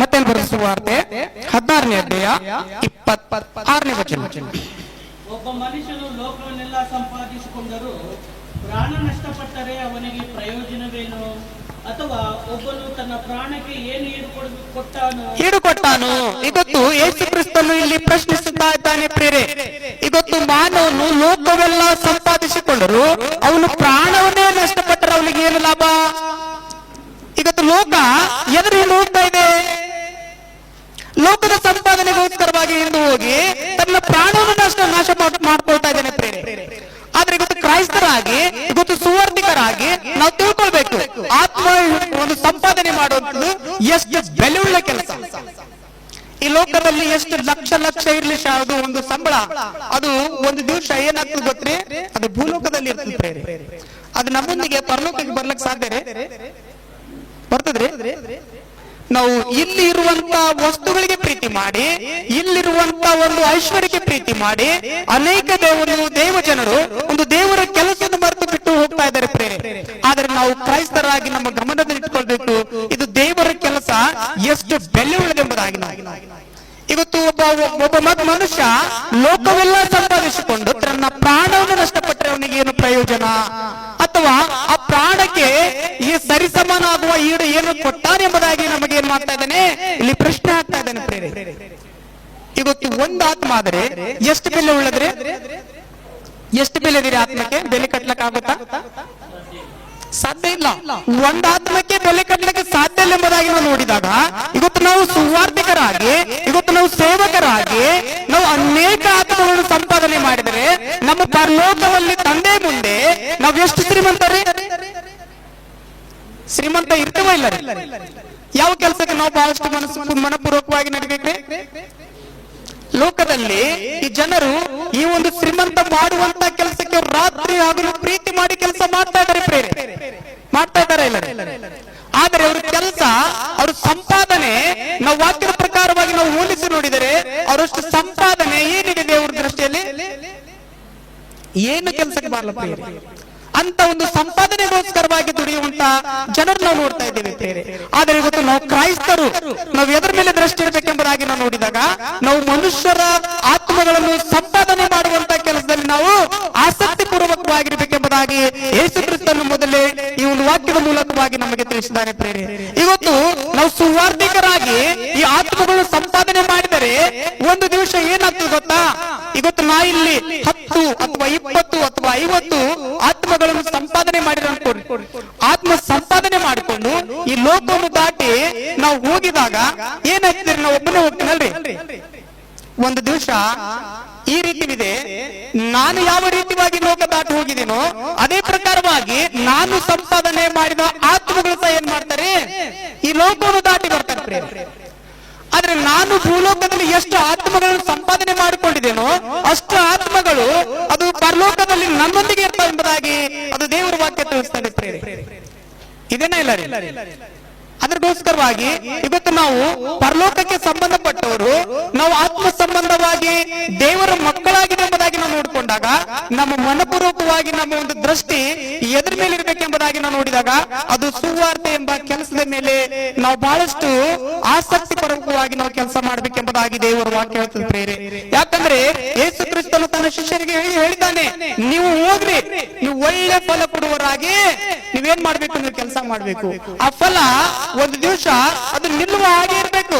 ಮತ್ತೆ ಬರೆಸುವಾರ್ತೆ ಹದಿನಾರನೇ ಅಧ್ಯಾಯ ಇಪ್ಪತ್ತ ಆರನೇ ವಚನ. ಒಬ್ಬ ಮನುಷ್ಯನು ಲೋಕವನ್ನೆಲ್ಲ ಸಂಪಾದಿಸಿಕೊಂಡರೂ ಪ್ರಾಣ ನಷ್ಟಪಟ್ಟರೆ ಅವನಿಗೆ ಪ್ರಯೋಜನವೇನು? ಅಥವಾ ಒಬ್ಬನು ತನ್ನ ಪ್ರಾಣಕ್ಕೆ ಏನು ಕೊಟ್ಟಾನು ಕೊಟ್ಟಾನು ಇವತ್ತು ಯೇಸು ಕ್ರಿಸ್ತನು ಇಲ್ಲಿ ಪ್ರಶ್ನಿಸುತ್ತಾ ಇದ್ದಾನೆ ಪ್ರೇರೆ ಇವತ್ತು ಮಾನವನು ಲೋಕವೆಲ್ಲ ಸಂಪಾದಿಸಿಕೊಂಡರು ಅವನು ಪ್ರಾಣವನ್ನೇ ನಷ್ಟಪಟ್ಟರೆ ಅವನಿಗೆ ಏನು ಲಾಭ? ಇವತ್ತು ಲೋಕ ಎದುರು ಹೋಗ್ತಾ ಇದೆ? ಲೋಕದ ಸಂಪಾದನೆಗೋಸ್ಕರವಾಗಿ ಹಿಂದೆ ಹೋಗಿ ತನ್ನ ಪ್ರಾಣವನ್ನು ಅಷ್ಟು ನಾಶ ಮಾಡ್- ಮಾಡ್ಕೊಳ್ತಾ ಇದ್ದಾನೆ ಪ್ರೇರೆ. ಆದ್ರೆ ಇವತ್ತು ಕ್ರೈಸ್ತರಾಗಿ, ಇವತ್ತು ಸುವರ್ಣಿಕರಾಗಿ ನಾವು ತಿಳ್ಕೊಳ್ಬೇಕು. ಆತ್ಮ ಒಂದು ಸಂಪಾದನೆ ಮಾಡುವಂತದ್ದು ಎಷ್ಟು ಉಳ್ಳ ಕೆಲಸ. ಈ ಲೋಕದಲ್ಲಿ ಎಷ್ಟು ಲಕ್ಷ ಲಕ್ಷ ಇರ್ಲಿ ಶಾದು ಒಂದು ಸಂಬಳ. ಅದು ಒಂದು ದಿವಸ ಏನಾಗ್ತದೆ ಗೊತ್ತ್ರಿ ಅದು ಭೂಲೋಕದಲ್ಲಿ ಇರ್ತದೆ ಅದು ನಮ್ಮೊಂದಿಗೆ ಪರಲೋಕಕ್ಕೆ ಬರ್ಲಿಕ್ಕೆ ಸಾಧ್ಯ ಬರ್ತದ್ರಿ? ನಾವು ಇಲ್ಲಿ ಇರುವಂತ ವಸ್ತುಗಳಿಗೆ ಪ್ರೀತಿ ಮಾಡಿ, ಇಲ್ಲಿರುವಂತ ಒಂದು ಐಶ್ವರ್ಯಕ್ಕೆ ಪ್ರೀತಿ ಮಾಡಿ, ಅನೇಕ ದೇವರು ದೇವ ಜನರು ಒಂದು ದೇವರ ಕೆಲಸವನ್ನು ಮರೆತು ಬಿಟ್ಟು ಹೋಗ್ತಾ ಇದ್ದಾರೆ ಪ್ರೇರೆ ಆದ್ರೆ ನಾವು ಕ್ರೈಸ್ತರಾಗಿ ನಮ್ಮ ಗಮನದಲ್ಲಿ ಇಟ್ಕೊಳ್ಬೇಕು, ಇದು ದೇವರ ಕೆಲಸ ಎಷ್ಟು ಬೆಲೆ ಉಳಿದೆಂಬುದಾಗಿ ಇವತ್ತು ಒಬ್ಬ ಒಬ್ಬ ಮನುಷ್ಯ ಲೋಕವೆಲ್ಲ ಸಂಪಾದಿಸಿಕೊಂಡು ತನ್ನ ಪ್ರಾಣವನ್ನು ನಷ್ಟಪಟ್ಟರೆ ಅವನಿಗೆ ಏನು ಪ್ರಯೋಜನ? ಅಥವಾ ಆ ಈ ಸರಿ ಸರಿಸಮಾನಾಗುವ ಈಡು ಏನು ಕೊಟ್ಟಾರೆ ಎಂಬುದಾಗಿ ನಮಗೆ ಏನ್ ಮಾಡ್ತಾ ಇದ್ದಾನೆ? ಇಲ್ಲಿ ಪ್ರಶ್ನೆ ಆಗ್ತಾ ಇದ್ದಾನೆ ಇವತ್ತು ಒಂದು ಆತ್ಮ ಆದರೆ ಎಷ್ಟು ಬೆಲೆ ಉಳ್ಳದ್ರೆ? ಎಷ್ಟು ಬೆಲೆ ಇದೆ ಆತ್ಮಕ್ಕೆ? ಬೆಲೆ ಕಟ್ಲಕ್ ಆಗುತ್ತಾ ಸಾಧ್ಯ ಇಲ್ಲ. ಒಂದ್ ಆತ್ಮಕ್ಕೆ ಬೆಲೆ ಕಟ್ಟಲಿಕ್ಕೆ ಸಾಧ್ಯ ಇಲ್ಲ ಎಂಬುದಾಗಿ ನಾವು ನೋಡಿದಾಗ, ಇವತ್ತು ನಾವು ಸುವಾರ್ಧಿಕರಾಗಿ ಇವತ್ತು ನಾವು ಸೇವಕರಾಗಿ, ನಾವು ಅನೇಕ ಆತ್ಮಗಳನ್ನು ಸಂಪಾದನೆ ಮಾಡಿದರೆ, ನಮ್ಮ ಪರಲೋಕದಲ್ಲಿ ತಂದೆ ಮುಂದೆ ನಾವು ಎಷ್ಟು ಶ್ರೀಮಂತರೇ? ಶ್ರೀಮಂತ ಇರ್ತೇವ ಇಲ್ಲ? ಯಾವ ಕೆಲಸಕ್ಕೆ ನಾವು ಬಹಳಷ್ಟು ಮನಸ್ಸು ಮನಪೂರ್ವಕವಾಗಿ ನಡಿಬೇಕ್ರಿ? ಲೋಕದಲ್ಲಿ ಈ ಜನರು ಈ ಒಂದು ಶ್ರೀಮಂತ ಮಾಡುವಂತ ಕೆಲಸಕ್ಕೆ ರಾತ್ರಿ ಹಗಲು ಪ್ರೀತಿ ಮಾಡಿ ಕೆಲಸ ಮಾಡ್ತಾ ಇದ್ದಾರೆ ಮಾಡ್ತಾ ಇದ್ದಾರೆ ಇಲ್ಲ ಆದರೆ ಅವ್ರ ಕೆಲಸ, ಅವ್ರ ಸಂಪಾದನೆ ನಾವು ವಾಕ್ಯದ ಪ್ರಕಾರವಾಗಿ ನಾವು ಹೋಲಿಸಿ ನೋಡಿದರೆ ಅವರಷ್ಟು ಸಂಪಾದನೆ ಏನಿದೆ ದೇವ್ರ ದೃಷ್ಟಿಯಲ್ಲಿ? ಏನು ಕೆಲಸಕ್ಕೆ ಬರಲ್ಲ ಪ್ರೇರೆ ಅಂತ ಒಂದು ಸಂಪಾದನೆಗೋಸ್ಕರವಾಗಿ ದುಡಿಯುವಂತ ಜನರು ನಾವು ನೋಡ್ತಾ ಇದ್ದೇವೆ ಬೇರೆ ಆದರೆ ಇವತ್ತು ನಾವು ಕ್ರೈಸ್ತರು, ನಾವು ಎದರ ಮೇಲೆ ದೃಷ್ಟಿ ಇರಬೇಕೆಂಬುದಾಗಿ ನಾವು ನೋಡಿದಾಗ ನಾವು ಮನುಷ್ಯರ ಆತ್ಮಗಳನ್ನು ಸಂಪಾದನೆ ಮಾಡುವಂತ ಕೆಲಸದಲ್ಲಿ ನಾವು ಆಸಕ್ತಿ ಪೂರ್ವಕವಾಗಿರ್ಬೇಕೆಂಬುದಾಗಿ ಯೇಸು ಕ್ರಿಸ್ತನು ಮೊದಲೇ ವಾಕ್ಯದ ಮೂಲಕವಾಗಿ ನಮಗೆ ತಿಳಿಸಿದ್ದಾರೆ ಪ್ರೇರೆ. ಇವತ್ತು ನಾವು ಸುವಾರ್ಧಿಕರಾಗಿ ಈ ಆತ್ಮಗಳು ಸಂಪಾದನೆ ಮಾಡಿದರೆ ಒಂದು ದಿವಸ ಏನಾಗ್ತದೆ ಗೊತ್ತಾ? ಇವತ್ತು ನಾ ಇಲ್ಲಿ ಹತ್ತು ಅಥವಾ ಇಪ್ಪತ್ತು ಅಥವಾ ಐವತ್ತು ಆತ್ಮಗಳನ್ನು ಸಂಪಾದನೆ ಮಾಡಿರ ಆತ್ಮ ಸಂಪಾದನೆ ಮಾಡಿಕೊಂಡು ಈ ಲೋಕವನ್ನು ದಾಟಿ ನಾವು ಹೋಗಿದಾಗ ಏನಾಗ್ತೀರಿ ನಾವು ಒಬ್ಬನೇ ಹೋಗ್ತೀನಲ್ರಿ. ಒಂದು ದಿವಸ ಈ ರೀತಿವಿದೆ ನಾನು ಯಾವ ರೀತಿಯಾಗಿ ಲೋಕ ದಾಟಿ ಹೋಗಿದ್ದೀನೋ ಅದೇ ಪ್ರಕಾರವಾಗಿ ನಾನು ಸಂಪಾದನೆ ಮಾಡಿದ ಆತ್ಮಗಳು ಸಹ ಏನ್ ಮಾಡ್ತಾರೆ? ಈ ಲೋಕವನ್ನು ದಾಟಿ ಬರ್ತಾರೆ ಆದ್ರೆ ನಾನು ಭೂಲೋಕದಲ್ಲಿ ಎಷ್ಟು ಆತ್ಮಗಳನ್ನು ಸಂಪಾದನೆ ಮಾಡಿಕೊಂಡಿದ್ದೇನೋ ಅಷ್ಟು ಆತ್ಮಗಳು ಅದು ಪರಲೋಕದಲ್ಲಿ ನನ್ನೊಂದಿಗೆ ಇರ್ತವೆ ಎಂಬುದಾಗಿ ಅದು ದೇವರ ವಾಕ್ಯ ತಿಳಿಸ್ತಾರೆ ಪ್ರೇರೆ ಇದೇನೇ ಇಲ್ಲ ರೀ ಅದಕ್ಕೋಸ್ಕರವಾಗಿ ಇವತ್ತು ನಾವು ಪರಲೋಕಕ್ಕೆ ಸಂಬಂಧಪಟ್ಟವರು, ನಾವು ಆತ್ಮ ಸಂಬಂಧವಾಗಿ ದೇವರ ಮಕ್ಕಳಾಗಿದೆ ಎಂಬುದಾಗಿ ನಾವು ನೋಡಿಕೊಂಡಾಗ, ನಮ್ಮ ಮನಪೂರ್ವಕವಾಗಿ ನಮ್ಮ ಒಂದು ದೃಷ್ಟಿ ಎದ್ರ ಮೇಲೆ ಇರಬೇಕೆಂಬುದಾಗಿ ನಾವು ನೋಡಿದಾಗ, ಅದು ಸುವಾರ್ತೆ ಎಂಬ ಕೆಲಸದ ಮೇಲೆ ನಾವು ಬಹಳಷ್ಟು ಆಸಕ್ತಿ ಪೂರ್ವಕವಾಗಿ ನಾವು ಕೆಲಸ ಮಾಡಬೇಕೆಂಬುದಾಗಿ ದೇವರು ವಾಕ್ಯ ಹೇಳ್ತದೆ ಪ್ರೇರೆ ಯಾಕಂದ್ರೆ ಯೇಸು ಕ್ರಿಸ್ತನು ತನ್ನ ಶಿಷ್ಯರಿಗೆ ಹೇಳಿ ಹೇಳಿದ್ದಾನೆ, ನೀವು ಹೋಗ್ರಿ, ನೀವು ಒಳ್ಳೆ ಫಲ ಕೊಡುವರಾಗಿ ನೀವೇನ್ ಮಾಡ್ಬೇಕು ಅಂದ್ರೆ ಕೆಲಸ ಮಾಡ್ಬೇಕು. ಆ ಫಲ ಒಂದು ದಿವಸ ಅದು ನಿಲ್ಲುವ ಹಾಗೆ ಇರ್ಬೇಕು.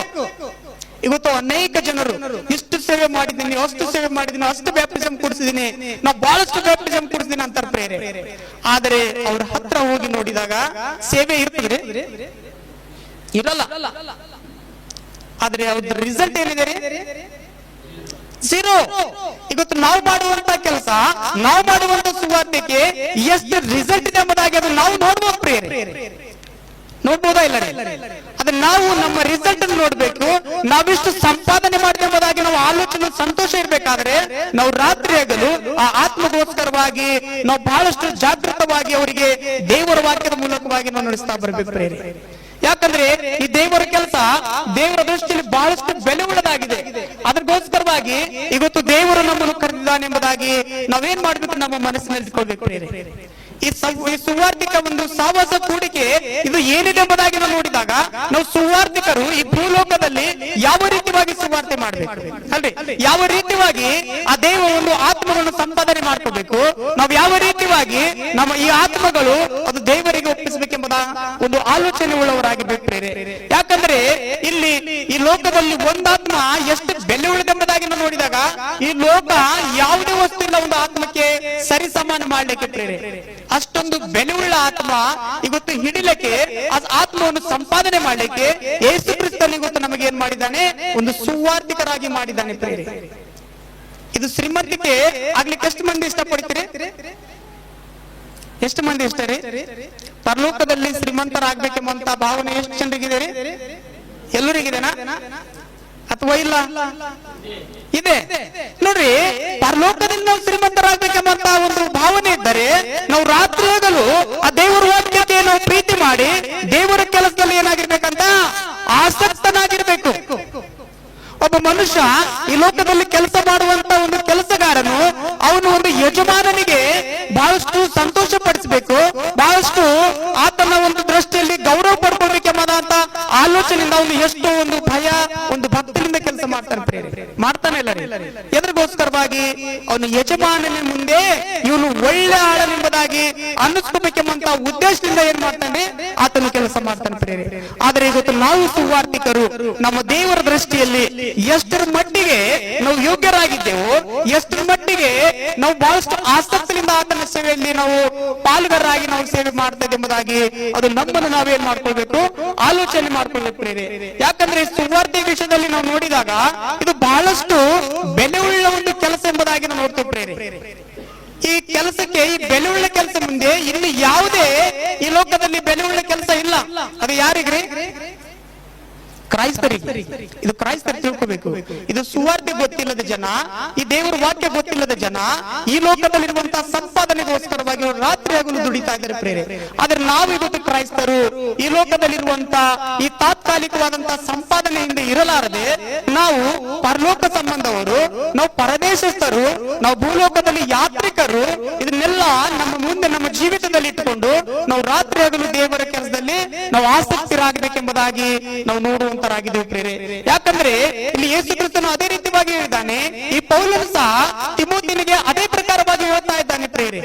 ಇವತ್ತು ಅನೇಕ ಜನರು ಇಷ್ಟು ಸೇವೆ ಮಾಡಿದ್ದೀನಿ, ಅಷ್ಟು ಸೇವೆ ಮಾಡಿದ್ದೀನಿ, ಅಷ್ಟು ಬ್ಯಾಪ್ಟಿಸಮ್ ಕೊಡಿಸಿದ್ದೀನಿ, ನಾವು ಬಹಳಷ್ಟು ಬ್ಯಾಪ್ಟಿಸಮ್ ಕೊಡಿಸಿದ್ದೀನಿ ಅಂತಾರೆ ಪ್ರೇರೆ ಆದರೆ ಅವ್ರ ಹತ್ರ ಹೋಗಿ ನೋಡಿದಾಗ ಸೇವೆ ಇರ್ತದೆ. ಇರಲ್ಲ. ಆದ್ರೆ ಅವ್ರದ್ದು ರಿಸಲ್ಟ್ ಏನಿದೆ ಝೀರೋ ಇವತ್ತು ನಾವು ಮಾಡುವಂತ ಕೆಲಸ, ನಾವು ಮಾಡುವಂತ ಸುವಾರ್ತೆಗೆ ಎಷ್ಟು ರಿಸಲ್ಟ್ ಇದೆ ಎಂಬುದಾಗಿ ಅದು ನಾವು ನೋಡ್ಬೋದು ಪ್ರೇರಿ ನೋಡ್ಬೋದಾ ಇಲ್ಲ? ಅದನ್ನ ನಾವು ನಮ್ಮ ರಿಸಲ್ಟ್ ನೋಡ್ಬೇಕು, ನಾವಿಷ್ಟು ಸಂಪಾದನೆ ಎಂಬುದಾಗಿ ನಾವು ಆಲೋಚನೆ, ಸಂತೋಷ ಇರ್ಬೇಕಾದ್ರೆ ನಾವು ರಾತ್ರಿ ಆಗಲು ಆ ಆತ್ಮಗೋಸ್ಕರವಾಗಿ ನಾವು ಬಹಳಷ್ಟು ಜಾಗೃತವಾಗಿ ಅವರಿಗೆ ದೇವರ ವಾಕ್ಯದ ಮೂಲಕವಾಗಿ ನಾವು ನಡೆಸ್ತಾ ಬರ್ಬೇಕು ಪ್ರೇರೆ ಯಾಕಂದ್ರೆ ಈ ದೇವರ ಕೆಲಸ ದೇವರ ದೃಷ್ಟಿಯಲ್ಲಿ ಬಹಳಷ್ಟು ಬೆಲೆ ಉಳ್ಳದಾಗಿದೆ ಅದಕ್ಕೋಸ್ಕರವಾಗಿ ಇವತ್ತು ದೇವರು ನಮ್ಮನ್ನು ಕರೆದಿದ್ದಾನೆ ಎಂಬುದಾಗಿ ನಾವೇನ್ ಮಾಡ್ಬೇಕು ನಮ್ಮ ಮನಸ್ಸಿನಲ್ಲಿ ಈ ಸುವಾರ್ಧಿಕ ಒಂದು ಸಾವಾಸ ಕೂಡಿಕೆ ಇದು ಏನಿದೆ ಎಂಬುದಾಗಿ ನಾವು ನೋಡಿದಾಗ, ನಾವು ಸುವಾರ್ತಿಕರು ಈ ಭೂಲೋಕದಲ್ಲಿ ಯಾವ ರೀತಿಯಾಗಿ ಸುವಾರ್ತೆ ಮಾಡಬೇಕು? ಅಲ್ರಿ? ಯಾವ ರೀತಿಯಾಗಿ ಆ ದೇವ ಒಂದು ಆತ್ಮವನ್ನು ಸಂಪಾದನೆ ಮಾಡ್ಕೋಬೇಕು? ನಾವು ಯಾವ ರೀತಿಯಾಗಿ ನಮ್ಮ ಈ ಆತ್ಮಗಳು ಅದು ದೇವರಿಗೆ ಒಪ್ಪಿಸಬೇಕೆಂಬುದ ಒಂದು ಆಲೋಚನೆ ಉಳ್ಳವರಾಗಿ ಬಿಟ್ಟರೆ ಯಾಕಂದ್ರೆ ಇಲ್ಲಿ ಈ ಲೋಕದಲ್ಲಿ ಒಂದಾತ್ಮ ಎಷ್ಟು ಬೆಲೆ ಉಳಿದೆಂಬುದಾಗಿ ನಾವು ನೋಡಿದಾಗ, ಈ ಲೋಕ ಯಾವುದೇ ವಸ್ತು ಇಲ್ಲ, ಒಂದು ಆತ್ಮಕ್ಕೆ ಸರಿ ಸಮಾನ ಮಾಡ್ಲಿಕ್ಕೆ ಪ್ರೇರೆ ಅಷ್ಟೊಂದು ಬೆಲೆ ಉಳ್ಳ ಆತ್ಮ ಇವತ್ತು ಹಿಡಿಲಕ್ಕೆ ಆತ್ಮವನ್ನು ಸಂಪಾದನೆ ಮಾಡಲಿಕ್ಕೆ ಏಸು ಕ್ರಿಸ್ತನ್ ಇವತ್ತು ನಮಗೆ ಏನ್ ಮಾಡಿದ್ದಾನೆ? ಒಂದು ಸುವಾರ್ತಿಕರಾಗಿ ಮಾಡಿದ್ದಾನೆ ಇದು ಶ್ರೀಮಂತಿಕೆ ಆಗ್ಲಿಕ್ಕೆ ಎಷ್ಟು ಮಂದಿ ಇಷ್ಟಪಡ್ತೀರಿ? ಎಷ್ಟು ಮಂದಿ ಇಷ್ಟ ರೀ ಪರಲೋಕದಲ್ಲಿ ಶ್ರೀಮಂತರಾಗ್ಬೇಕೆಂಬಂತ ಭಾವನೆ ಎಷ್ಟು ಜನರಿಗಿದೆ ರೀ ಎಲ್ಲರಿಗಿದೆನಾ? ಅಥವಾ ಇಲ್ಲ? ಇದೆ. ನೋಡ್ರಿ ಪರಲೋಕದಲ್ಲಿ ನಾವು ಶ್ರೀಮಂತರಾಗಬೇಕೆಂಬಂತ ಒಂದು ಭಾವನೆ ಇದ್ದರೆ ನಾವು ರಾತ್ರಿ ಹೋಗಲು ಆ ದೇವರ ವಾಕ್ಯಕ್ಕೆ ನಾವು ಪ್ರೀತಿ ಮಾಡಿ ದೇವರ ಕೆಲಸದಲ್ಲಿ ಏನಾಗಿರ್ಬೇಕಂತ ಆಸಕ್ತನಾಗಿರ್ಬೇಕು. ಒಬ್ಬ ಮನುಷ್ಯ ಈ ಲೋಕದಲ್ಲಿ ಕೆಲಸ ಮಾಡುವಂತ ಒಂದು ಕೆಲಸಗಾರನು, ಅವನು ಒಂದು ಯಜಮಾನನಿಗೆ ಬಹಳಷ್ಟು ಸಂತೋಷ ಪಡಿಸಬೇಕು ಬಹಳಷ್ಟು ಆತನ ಒಂದು ದೃಷ್ಟಿಯಲ್ಲಿ ಗೌರವ ಪಡ್ಕೋಬೇಕೆಂಬ ಆಲೋಚನೆಯಿಂದ ಅವನು ಎಷ್ಟು ಒಂದು ಭಯ ಮಾಡ್ತಾನೆ ಮಾಡ್ತಾನೆ ಇಲ್ಲ ರೀ. ಎದರಿಗೋಸ್ಕರವಾಗಿ ಅವನು ಯಜಮಾನನ ಮುಂದೆ ಇವನು ಒಳ್ಳೆ ಆಳನೆಂಬುದಾಗಿ ಅನ್ನಿಸ್ಕೋಬೇಕೆಂಬಂತ ಉದ್ದೇಶದಿಂದ ಏನ್ ಮಾಡ್ತಾನೆ? ಆತನು ಕೆಲಸ ಮಾಡ್ತಾನೆ ಪ್ರೇರೆ ಆದ್ರೆ ಇವತ್ತು ನಾವು ಸುವಾರ್ಥಿಕರು ನಮ್ಮ ದೇವರ ದೃಷ್ಟಿಯಲ್ಲಿ ಎಷ್ಟರ ಮಟ್ಟಿಗೆ ನಾವು ಯೋಗ್ಯರಾಗಿದ್ದೆವು, ಎಷ್ಟರ ಮಟ್ಟಿಗೆ ನಾವು ಬಹಳಷ್ಟು ಆಸಕ್ತಿಯಿಂದ ಆತನ ಸೇವೆಯಲ್ಲಿ ನಾವು ಪಾಲ್ಗಾರರಾಗಿ ನಾವು ಸೇವೆ ಮಾಡ್ತಾ ಇದ್ದೇವೆ ಎಂಬುದಾಗಿ ಅದು ನಮ್ಮನ್ನು ನಾವೇನ್ ಮಾಡ್ಕೊಳ್ಬೇಕು? ಆಲೋಚನೆ ಮಾಡ್ಕೊಳ್ಬೇಕು ಪ್ರೇರೆ ಯಾಕಂದ್ರೆ ಸುವಾರ್ಥಿ ವಿಷಯದಲ್ಲಿ ನಾವು ನೋಡಿದಾಗ ಇದು ಬಹಳಷ್ಟು ಬೆಲೆ ಉಳ್ಳ ಒಂದು ಕೆಲಸ ಎಂಬುದಾಗಿ ನಾವು ನೋಡ್ತೀವಿ ಪ್ರೇರಿ ಈ ಕೆಲಸಕ್ಕೆ ಈ ಬೆಲೆ ಕೆಲಸ ಮುಂದೆ ಇಲ್ಲಿ ಯಾವುದೇ ಈ ಲೋಕದಲ್ಲಿ ಬೆಲೆ ಕೆಲಸ ಇಲ್ಲ. ಅದು ಯಾರಿಗ್ರಿ? ಕ್ರೈಸ್ತರಿಗೆ. ಇದು ಕ್ರೈಸ್ತರು ತಿಳ್ಕೋಬೇಕು. ಇದು ಸುವಾರ್ತೆ ಗೊತ್ತಿಲ್ಲದ ಜನ, ಈ ದೇವರ ವಾಕ್ಯ ಗೊತ್ತಿಲ್ಲದ ಜನ, ಈ ಲೋಕದಲ್ಲಿರುವಂತಹ ಸಂಪಾದನೆಗೋಸ್ಕರವಾಗಿ ರಾತ್ರಿ ಆಗಲು ದುಡಿತಾ ಇದ್ದಾರೆ ಪ್ರೇರೆ. ಆದ್ರೆ ನಾವು ಇವತ್ತು ಕ್ರೈಸ್ತರು, ಈ ಲೋಕದಲ್ಲಿರುವಂತಹ, ಈ ತಾತ್ಕಾಲಿಕವಾದಂತಹ ಸಂಪಾದನೆಯಿಂದ ಇರಲಾರದೆ, ನಾವು ಪರಲೋಕ ಸಂಬಂಧವರು, ನಾವು ಪರದೇಶಸ್ಥರು, ನಾವು ಭೂಲೋಕದಲ್ಲಿ ಯಾತ್ರಿಕರು, ಇದನ್ನೆಲ್ಲ ನಮ್ಮ ಮುಂದೆ ನಮ್ಮ ಜೀವಿತದಲ್ಲಿ ಇಟ್ಟುಕೊಂಡು ನಾವು ರಾತ್ರಿ ಆಗಲು ದೇವರ ಕೆಲಸದಲ್ಲಿ ನಾವು ಆಸಕ್ತಿರಾಗಬೇಕೆಂಬುದಾಗಿ ನಾವು ನೋಡುವಂತರಾಗಿದ್ದೇವೆ ಪ್ರೇರೆ ಯಾಕಂದ್ರೆ ಇಲ್ಲಿ ಯೇಸು ಕ್ರಿಸ್ತನು ಅದೇ ರೀತಿಯಾಗಿ ಹೇಳಿದ್ದಾನೆ, ಈ ಪೌಲನು ಸಹ ತಿಮೋತಿನಿಗೆ ಅದೇ ಪ್ರಕಾರವಾಗಿ ಹೇಳ್ತಾ ಇದ್ದಾನೆ ಪ್ರೇರೆ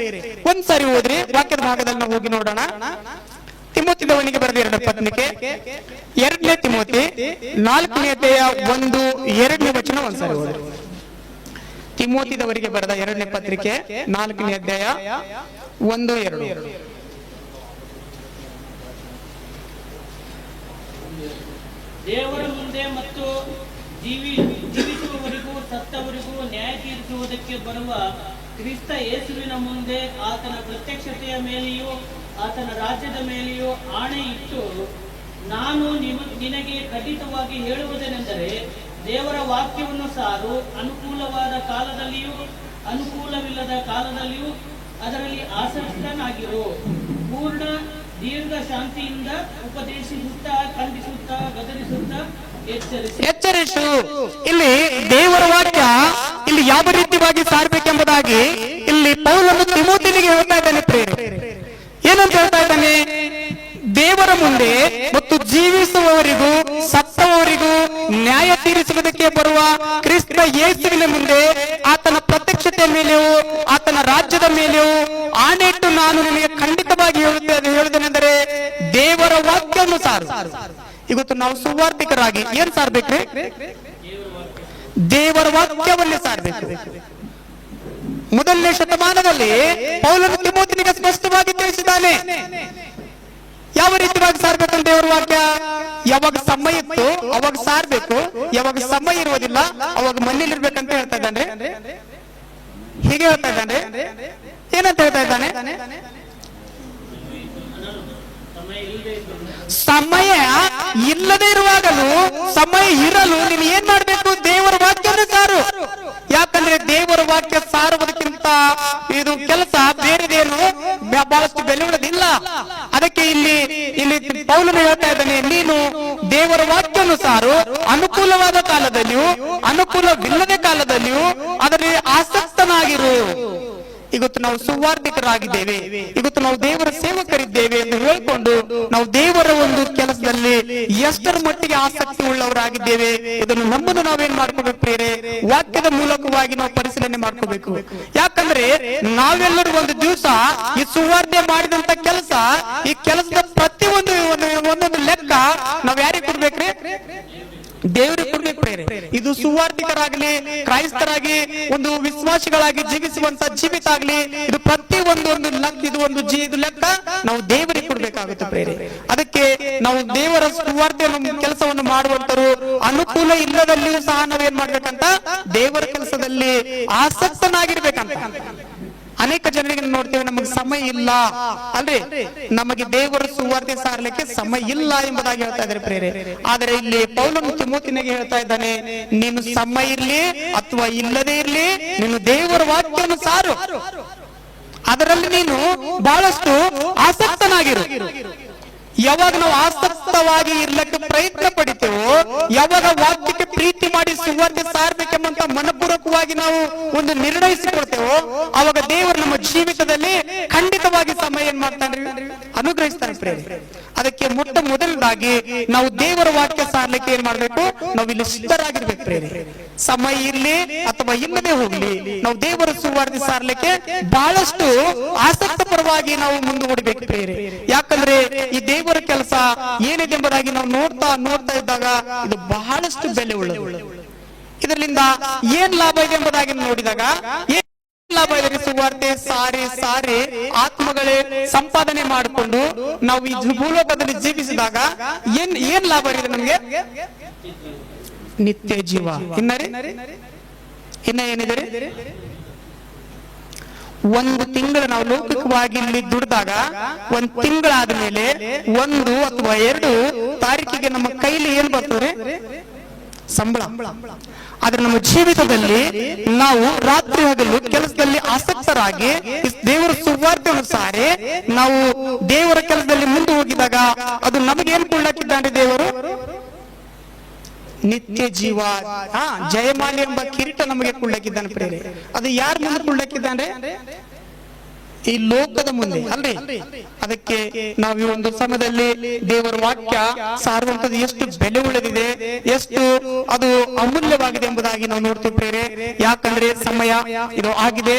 ಒಂದ್ಸರಿ ಹೋದ್ರೆ ವಾಕ್ಯದ ಭಾಗದಲ್ಲಿ ನಾವು ಹೋಗಿ ನೋಡೋಣ. ತಿಮೋತಿದವನಿಗೆ ಬರೆದ ಎರಡು ಪತ್ನಿಕೆ ಎರಡನೇ ತಿಮೋತಿ, ನಾಲ್ಕನೇ ಒಂದು, ಎರಡನೇ ವಚನ ಒಂದ್ಸರಿ ಹೋದ್ರೆ ತಿಮೋತಿದವರಿಗೆ ಬರೆದ ಎರಡನೇ ಪತ್ರಿಕೆ, ನಾಲ್ಕನೇ ಅಧ್ಯಾಯ ಒಂದು, ಎರಡು. ದೇವರ ಮುಂದೆ ಮತ್ತು ಜೀವಿ, ಜೀವಿಸುವವರಿಗೂ, ಸತ್ತವರಿಗೂ ನ್ಯಾಯ ತೀರಿಸುವುದಕ್ಕೆ ಬರುವ ಕ್ರಿಸ್ತ ಯೇಸುವಿನ ಮುಂದೆ ಆತನ ಪ್ರತ್ಯಕ್ಷತೆಯ ಮೇಲೆಯೂ, ಆತನ ರಾಜ್ಯದ ಮೇಲೆಯೂ ಆಣೆ ಇಟ್ಟು, ನಾನು ನಿಮ- ನಿನಗೆ ಖಂಡಿತವಾಗಿ ಹೇಳುವುದೇನೆಂದರೆ, ದೇವರ ವಾಕ್ಯವನ್ನು ಸಾರು, ಅನುಕೂಲವಾದ ಕಾಲದಲ್ಲಿಯೂ, ಅನುಕೂಲವಿಲ್ಲದ ಕಾಲದಲ್ಲಿಯೂ ಅದರಲ್ಲಿ ಆಸಕ್ತನಾಗಿರು. ಪೂರ್ಣ ದೀರ್ಘ ಶಾಂತಿಯಿಂದ ಉಪದೇಶಿಸುತ್ತಾ, ಖಂಡಿಸುತ್ತಾ, ಗದರಿಸುತ್ತಾ, ಎಚ್ಚರಿಸಿ. ಇಲ್ಲಿ ದೇವರ ವಾಕ್ಯ ಇಲ್ಲಿ ಯಾವ ರೀತಿಯಾಗಿ ಸಾರ್ಬೇಕೆಂಬುದಾಗಿ ಇಲ್ಲಿ ಪೌಲನು ತಿಮೋತಿನಿಗೆ ಹೇಳ್ತಾ ಇದ್ದಾನೆ ಪ್ರೇರೆ ಏನಂತ ಹೇಳ್ತಾ ಇದ್ದಾನೆ? ದೇವರ ಮುಂದೆ ಮತ್ತು ಜೀವಿಸುವವರಿಗೂ, ಸತ್ತವರಿಗೂ ನ್ಯಾಯ ತೀರಿಸುವುದಕ್ಕೆ ಬರುವ ಕ್ರಿಸ್ತ ಯೇಸುವಿನ ಮುಂದೆ ಆತನ ಪ್ರತ್ಯಕ್ಷತೆ ಮೇಲೆಯೂ, ಆತನ ರಾಜ್ಯದ ಮೇಲೆಯೂ ಆನೆಟ್ಟು ನಾನು ನಿಮಗೆ ಖಂಡಿತವಾಗಿ ಹೇಳುತ್ತೇನೆ ಹೇಳುತ್ತೇನೆಂದರೆ ದೇವರ ವಾಕ್ಯವನ್ನು ಸಾರು ಇವತ್ತು ನಾವು ಸುವಾರ್ಥಿಕರಾಗಿ ಏನ್ ಸಾರ್ಬೇಕ್ರಿ? ದೇವರ ವಾಕ್ಯವನ್ನೇ ಸಾರ್ಬೇಕು. ಮೊದಲನೇ ಶತಮಾನದಲ್ಲಿ ಪೌಲನು ತಿಮೋತಿನಿಗೆ ಸ್ಪಷ್ಟವಾಗಿ ತಿಳಿಸಿದ್ದಾನೆ ಯಾವ ರೀತಿಯಾಗಿ ಸಾರ್ಬೇಕಂತ ದೇವರ ವಾಕ್ಯ? ಯಾವಾಗ ಸಮಯ ಇತ್ತು, ಅವಾಗ ಸಾರ್ಬೇಕು. ಯಾವಾಗ ಸಮಯ ಇರುವುದಿಲ್ಲ, ಅವಾಗ ಮನೇಲಿ ಇರ್ಬೇಕಂತ ಹೇಳ್ತಾ ಇದ್ದಾನೆ. ಹೀಗೆ ಹೇಳ್ತಾ ಇದ್ದಾನೆ. ಏನಂತ ಹೇಳ್ತಾ ಇದ್ದಾನೆ? ಸಮಯ ಇಲ್ಲದೆ ಇರುವಾಗಲೂ, ಸಮಯ ಇರಲು ನೀವು ಏನ್ ಮಾಡ್ಬೇಕು? ದೇವರ ವಾಕ್ಯ ಸಾರು. ಯಾಕಂದ್ರೆ ದೇವರ ವಾಕ್ಯ ಸಾರುವುದಕ್ಕಿಂತ ಇದು ಕೆಲಸ ಬೇರೆದೇನು ಬಹಳಷ್ಟು ಬೆಲೆ ಉಳ್ಳದಿಲ್ಲ ಅದಕ್ಕೆ ಇಲ್ಲಿ ಇಲ್ಲಿ ಪೌಲನು ಹೇಳ್ತಾ ಇದ್ದಾನೆ, ನೀನು ದೇವರ ವಾಕ್ಯ ಸಾರು. ಅನುಕೂಲವಾದ ಕಾಲದಲ್ಲಿಯೂ, ಅನುಕೂಲವಿಲ್ಲದ ಕಾಲದಲ್ಲಿಯೂ ಅದರಲ್ಲಿ ಆಸಕ್ತನಾಗಿರು ಇವತ್ತು ನಾವು ಸುವಾರ್ಧಿಕರಾಗಿದ್ದೇವೆ ಇವತ್ತು ನಾವು ದೇವರ ಸೇವಕರಿದ್ದೇವೆ ಎಂದು ಹೇಳಿಕೊಂಡು ನಾವು ದೇವರ ಒಂದು ಕೆಲಸದಲ್ಲಿ ಎಷ್ಟರ ಮಟ್ಟಿಗೆ ಆಸಕ್ತಿ ಉಳ್ಳವರಾಗಿದ್ದೇವೆ ಇದನ್ನು ನಮ್ಮನ್ನು ನಾವೇನ್ ಮಾಡ್ಕೋಬೇಕು ವಾಕ್ಯದ ಮೂಲಕವಾಗಿ ನಾವು ಪರಿಶೀಲನೆ ಮಾಡ್ಕೋಬೇಕು. ಯಾಕಂದ್ರೆ ನಾವೆಲ್ಲರೂ ಒಂದು ದಿವಸ ಈ ಸುವಾರ್ಧೆ ಮಾಡಿದಂತ ಕೆಲಸ, ಈ ಕೆಲಸದ ಪ್ರತಿ ಒಂದು- ಒಂದೊಂದು ಲೆಕ್ಕ ನಾವ್ ಯಾರಿಗೆ ಕೊಡ್ಬೇಕ್ರಿ? ದೇವರಿಗೆ ಕೊಡ್ಬೇಕು ಪ್ರೇರೆ ಇದು ಸುವಾರ್ಥಿಕರಾಗಲಿ ಕ್ರೈಸ್ತರಾಗಿ, ಒಂದು ವಿಶ್ವಾಸಿಗಳಾಗಿ ಜೀವಿಸುವಂತ ಜೀವಿತ ಆಗಲಿ, ಇದು ಪ್ರತಿ ಒಂದು ಒಂದು ಲೆಕ್ಕ ಇದು ಒಂದು ಜೀ, ಇದು ಲೆಕ್ಕ ನಾವು ದೇವರಿಗೆ ಕೊಡ್ಬೇಕಾಗುತ್ತೆ ಪ್ರೇರೆ. ಅದಕ್ಕೆ ನಾವು ದೇವರ ಸುವಾರ್ತೆಯನ್ನು, ಕೆಲಸವನ್ನು ಮಾಡುವಂತರು ಅನುಕೂಲ ಇಲ್ಲದಲ್ಲಿಯೂ ಸಹ ನಾವೇನ್ ಮಾಡ್ಬೇಕಂತ, ದೇವರ ಕೆಲಸದಲ್ಲಿ ಆಸಕ್ತನಾಗಿರ್ಬೇಕಂತ. ಅನೇಕ ಜನರಿಗೆ ನೋಡ್ತೇವೆ, ನಮಗೆ ಸಮಯ ಇಲ್ಲ. ಅಲ್ರಿ? ನಮಗೆ ದೇವರ ಸುವಾರ್ತೆ ಸಾರಲಿಕ್ಕೆ ಸಮಯ ಇಲ್ಲ ಎಂಬುದಾಗಿ ಹೇಳ್ತಾ ಇದ್ದಾರೆ ಪ್ರೇರೆ ಆದರೆ ಇಲ್ಲಿ ಪೌಲನು ತಿಮೋತಿನಿಗೆ ಹೇಳ್ತಾ ಇದ್ದಾನೆ, ನೀನು ಸಮಯ ಇರ್ಲಿ ಅಥವಾ ಇಲ್ಲದೆ ಇರ್ಲಿ, ನೀನು ದೇವರ ವಾಕ್ಯವನ್ನು ಸಾರು. ಅದರಲ್ಲಿ ನೀನು ಬಹಳಷ್ಟು ಆಸಕ್ತನಾಗಿರು. ಯಾವಾಗ ನಾವು ಆಸಕ್ತವಾಗಿ ಇರ್ಲಿಕ್ಕೆ ಪ್ರಯತ್ನ ಪಡಿತೇವೋ, ಯಾವಾಗ ವಾಕ್ಯಕ್ಕೆ ಪ್ರೀತಿ ಮಾಡಿ ಸುವಾರ್ತೆ ಸಾರ್ಬೇಕೆಂಬಂತ ಮನಪೂರ್ವಕವಾಗಿ ನಾವು ಒಂದು ನಿರ್ಣಯಿಸಿಕೊಳ್ತೇವೋ ಅವಾಗ ದೇವರು ನಮ್ಮ ಜೀವಿತದಲ್ಲಿ ಖಂಡಿತವಾಗಿ ಸಮಯ ಏನ್ ಮಾಡ್ತಾನೆ ಅನುಗ್ರಹಿಸ್ತಾನೆ ಪ್ರೇರೆ ಅದಕ್ಕೆ ಮೊಟ್ಟ ಮೊದಲದಾಗಿ ನಾವು ದೇವರ ವಾಕ್ಯ ಸಾರ್ಲಿಕ್ಕೆ ಏನ್ ಮಾಡ್ಬೇಕು? ನಾವು ಇಲ್ಲಿ ಸಿದ್ಧರಾಗಿರ್ಬೇಕು ಸಮಯ ಇರ್ಲಿ ಅಥವಾ ಇಲ್ಲದೆ ಹೋಗ್ಲಿ, ನಾವು ದೇವರ ಸುವಾರ್ತೆ ಸಾರ್ಲಿಕ್ಕೆ ಬಹಳಷ್ಟು ಆಸಕ್ತ ಪರವಾಗಿ ನಾವು ಮುಂದೂಡಬೇಕು ಪ್ರೇರೆ. ಯಾಕಂದ್ರೆ ಈ ದೇವರ ಕೆಲಸ ಏನಿದೆ ಎಂಬುದಾಗಿ ನಾವು ನೋಡ್ತಾ ನೋಡ್ತಾ ಇದ್ದಾಗ ಇದು ಬಹಳಷ್ಟು ಬೆಲೆ ಉಳ್ಳ ಇದರಿಂದ ಏನ್ ಲಾಭ ಇದೆ ಎಂಬುದಾಗಿ ನೋಡಿದಾಗ ಸುವಾರ್ತೆ, ಸಾರಿ ಸಾರಿ, ಆತ್ಮಗಳೇ ಸಂಪಾದನೆ ಮಾಡಿಕೊಂಡು ನಾವು ಈ ಭೂಲೋಕದಲ್ಲಿ ಜೀವಿಸಿದಾಗ ಏನ್ ಏನ್ ಲಾಭ ಇದೆ ನಮ್ಗೆ? ನಿತ್ಯ ಜೀವ. ಇನ್ನರಿ ಇನ್ನ ಏನಿದೆ ಒಂದು ತಿಂಗಳು ನಾವು ಲೌಕಿಕವಾಗಿ ಇಲ್ಲಿ ದುಡಿದಾಗ ಒಂದ್ ತಿಂಗಳಾದ ಮೇಲೆ ಒಂದು ಅಥವಾ ಎರಡು ತಾರೀಕಿಗೆ ನಮ್ಮ ಕೈಲಿ ಏನ್ ಬರ್ತದೆ ಸಂಬಳ. ಆದ್ರೆ ನಮ್ಮ ಜೀವಿತದಲ್ಲಿ ನಾವು ರಾತ್ರಿ ಹಗಲು ಕೆಲಸದಲ್ಲಿ ಆಸಕ್ತರಾಗಿ ದೇವರ ಸುವಾರ್ತೆ ಸಾರಿ ನಾವು ದೇವರ ಕೆಲಸದಲ್ಲಿ ಮುಂದೆ ಹೋಗಿದಾಗ ಅದು ನಮಗೆ ಏನ್ ಕೊಳ್ಳಾಕಿದ್ದಾನೆ ದೇವರು? ನಿತ್ಯ ಜೀವ. ಹಾ, ಜಯಮಾಲಿ ಎಂಬ ಕಿರೀಟ ನಮಗೆ ಕೊಳ್ಳಾಕಿದ್ದಾನೆ ಪ್ರೇರೆ ಅದು ಯಾರು ಮುಂದೆ ಕೊಳ್ಳಾಕಿದ್ದಾನೆ ಈ ಲೋಕದ ಮುಂದೆ, ಅಲ್ರಿ? ಅದಕ್ಕೆ ನಾವು ಈ ಒಂದು ಸಮಯದಲ್ಲಿ ದೇವರ ವಾಕ್ಯ ಸಾರುವಂತದ್ದು ಎಷ್ಟು ಬೆಲೆ ಉಳಿದಿದೆ, ಎಷ್ಟು ಅದು ಅಮೂಲ್ಯವಾಗಿದೆ ಎಂಬುದಾಗಿ ನಾವು ನೋಡ್ತಿದ್ದೇವೆ ಯಾಕಂದ್ರೆ ಸಮಯ ಇದು ಆಗಿದೆ.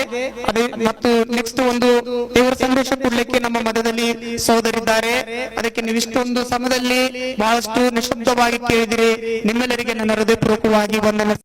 ಅದೇ ಮತ್ತು ನೆಕ್ಸ್ಟ್ ಒಂದು ದೇವರ ಸಂದೇಶ ಕೊಡ್ಲಿಕ್ಕೆ ನಮ್ಮ ಮಧ್ಯದಲ್ಲಿ ಸಹೋದರಿದ್ದಾರೆ ಅದಕ್ಕೆ ನೀವು ಇಷ್ಟೊಂದು ಸಮಯದಲ್ಲಿ ಬಹಳಷ್ಟು ನಿಶಬ್ದವಾಗಿ ಕೇಳಿದಿರಿ. ನಿಮ್ಮೆಲ್ಲರಿಗೆ ನನ್ನ ಹೃದಯಪೂರ್ವಕವಾಗಿ ವಂದನೆ.